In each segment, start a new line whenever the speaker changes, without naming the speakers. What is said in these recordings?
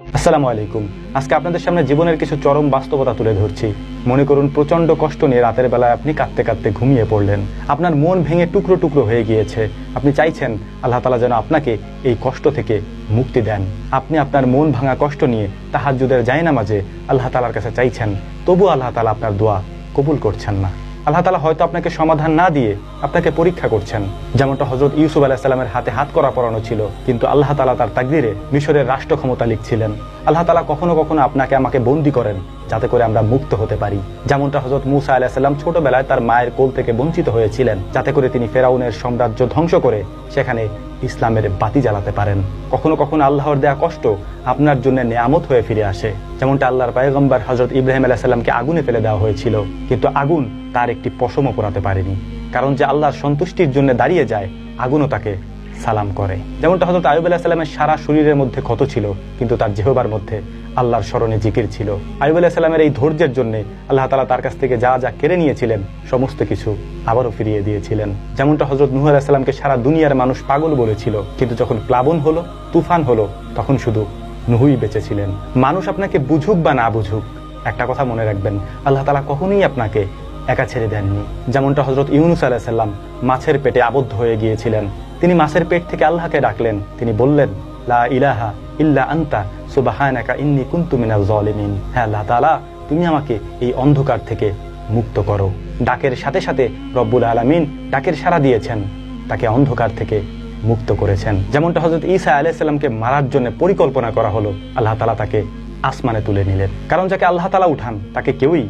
আসসালামু আলাইকুম। আজকে আপনাদের সামনে জীবনের কিছু চরম বাস্তবতা তুলে ধরছি। মনে করুন প্রচণ্ড কষ্ট নিয়ে রাতের বেলায় আপনি কাঁদতে কাঁদতে ঘুমিয়ে পড়লেন। আপনার মন ভেঙে টুকরো টুকরো হয়ে গিয়েছে। আপনি চাইছেন আল্লাহ তালা যেন আপনাকে এই কষ্ট থেকে মুক্তি দেন। আপনি আপনার মন ভাঙা কষ্ট নিয়ে তাহাজুদের জায়নামাজে আল্লাহ তালার কাছে চাইছেন। তবু আল্লাহ তালা আপনার দোয়া কবুল করছেন না। আল্লাহ তালা হয়তো আপনাকে সমাধান না দিয়ে আপনাকে পরীক্ষা করছেন। যেমনটা হজরত ইউসুফ আলাহিসাল্লামের হাতে হাত করা পড়ানো ছিল, কিন্তু আল্লাহ তালা তার তাকদিরে মিশরের রাষ্ট্র ক্ষমতা লিখছিলেন। আল্লাহ তালা কখনো কখনো আপনাকে আমাকে বন্দি করেন, যাতে করে আমরা মুক্ত হতে পারি। যেমনটা হজরত মুসা আলাহিসাল্লাম ছোটবেলায় তার মায়ের কোল থেকে বঞ্চিত হয়েছিলেন, যাতে করে তিনি ফেরাউনের সাম্রাজ্য ধ্বংস করে সেখানে ইসলামের বাতি জ্বালাতে পারেন। কখনো কখনো আল্লাহর দেয়া কষ্ট আপনার জন্য নেয়ামত হয়ে ফিরে আসে। যেমনটা আল্লাহর পায়গম্বর হজরত ইব্রাহিম আলাহিসাল্লামকে আগুনে ফেলে দেওয়া হয়েছিল, কিন্তু আগুন তার একটি পশমও পোড়াতে পারেনি। কারণ যে আল্লাহর সন্তুষ্টির জন্য দাঁড়িয়ে যায়, আগুনও তাকে সালাম করে। যেমনটা হজরত আয়ুব আলাহিসাল্লামের সারা শরীরের মধ্যে ক্ষত ছিল, কিন্তু তার জেহবার মধ্যে আল্লাহর স্মরণে জিকির ছিল। আয়ুব আলাহিসাল্লামের এই ধৈর্যের জন্য আল্লাহ তালা তার কাছ থেকে যা যা কেড়ে নিয়েছিলেন, সমস্ত কিছু আবারও ফিরিয়ে দিয়েছিলেন। যেমনটা হজরত নুহ আলাহিসাল্লামকে সারা দুনিয়ার মানুষ পাগল বলেছিল, কিন্তু যখন প্লাবন হলো, তুফান হলো, তখন শুধু নুহুই বেঁচেছিলেন। মানুষ আপনাকে বুঝুক বা না বুঝুক, একটা কথা মনে রাখবেন, আল্লাহ তালা কখনোই আপনাকে একা ছেড়ে দেননি। যেমনটা হজরত ইউনুস আলাহিসাল্লাম মাছের পেটে আবদ্ধ হয়ে গিয়েছিলেন। তিনি মাছের পেট থেকে আল্লাহকে ডাকলেন। তিনি বললেন, লা ইলাহা ইল্লা আন্তা, সুবাহানাকা ইন্নি কুনতু মিনাল জালিমিন হ্যাঁ আল্লাহ তাআলা, তুমি আমাকে এই অন্ধকার থেকে মুক্ত করো। ডাকের সাথে সাথে রব্বুল আলামিন ডাকের সাড়া দিয়েছেন। তাকে অন্ধকার থেকে মুক্ত করেছেন। যেমনটা হজরত ঈসা আলাইসাল্লামকে মারার জন্য পরিকল্পনা করা হলো, আল্লাহ তালা তাকে আসমানে তুলে নিলেন। কারণ যাকে আল্লাহ তালা উঠান, তাকে কেউই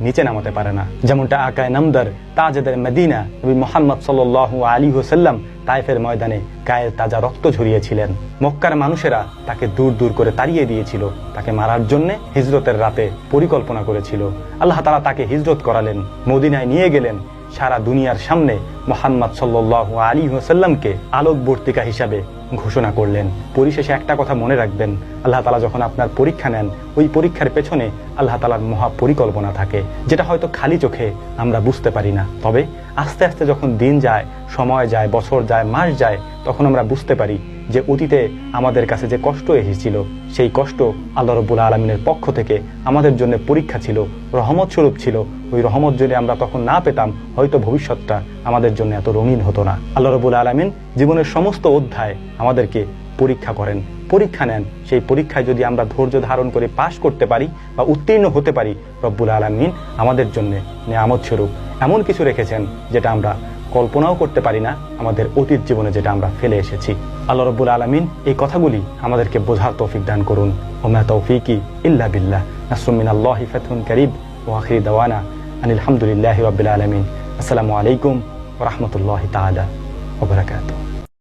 নিচে নামাতে পারে না। যেমনটা আকায় নামদার তাজেদের মদিনা নবী মোহাম্মদ সাল আলী হোসাল্লাম তাইফের ময়দানে গায়ের তাজা রক্ত ঝরিয়েছিলেন। মক্কার মানুষেরা তাকে দূর দূর করে তাড়িয়ে দিয়েছিল। তাকে মারার জন্য হিজরতের রাতে পরিকল্পনা করেছিল। আল্লাহ তালা তাকে হিজরত করালেন। মদিনায় নিয়ে গেলেন। সারা দুনিয়ার সামনে মোহাম্মদ সাল্লাহ আলী হোসাল্লামকে আলোকবর্তিকা হিসাবে ঘোষণা করলেন। পরিশেষে একটা কথা মনে রাখবেন। আল্লাহ তালা যখন আপনার পরীক্ষা নেন ওই পরীক্ষার পেছনে আল্লাহ তালার মহা পরিকল্পনা থাকে, যেটা হয়তো খালি চোখে আমরা বুঝতে পারি না। তবে আস্তে আস্তে যখন দিন যায়, সময় যায়, বছর যায়, মাস যায়, তখন আমরা বুঝতে পারি যে অতীতে আমাদের কাছে যে কষ্ট এসেছিল, সেই কষ্ট আল্লাহ রব্বুল আলমিনের পক্ষ থেকে আমাদের জন্য পরীক্ষা ছিল, রহমত স্বরূপ ছিল। ওই রহমত যদি আমরা তখন না পেতাম, হয়তো ভবিষ্যৎটা আমাদের জন্য এত রঙিন হতো না। আল্লাহ রবুল আলমিন জীবনের সমস্ত অধ্যায় আমাদেরকে পরীক্ষা করেন, পরীক্ষা নেন। সেই পরীক্ষায় যদি আমরা ধৈর্য ধারণ করে পাশ করতে পারি বা উত্তীর্ণ হতে পারি, রব্বুল আলমিন আমাদের জন্য নিয়ামত স্বরূপ এমন কিছু রেখেছেন যেটা আমরা কল্পনাও করতে পারি না, আমাদের অতীত জীবনে যেটা আমরা ফেলে এসেছি। আল্লাহ রব্বুল আলমিন এই কথাগুলি আমাদেরকে বোঝার তৌফিক দান করুন। ওমা তৌফিকি ইল্লা বিল্লাহ। নাসরুমিন আল্লাহ ফেথুন করিব ও আখিরি দাওয়ানা আনিল হামদুলিল্লাহ রবিল আলমিন। আসসালামু আলাইকুম ওরহমতুল্লাহ তালা ওবরাকাতুহ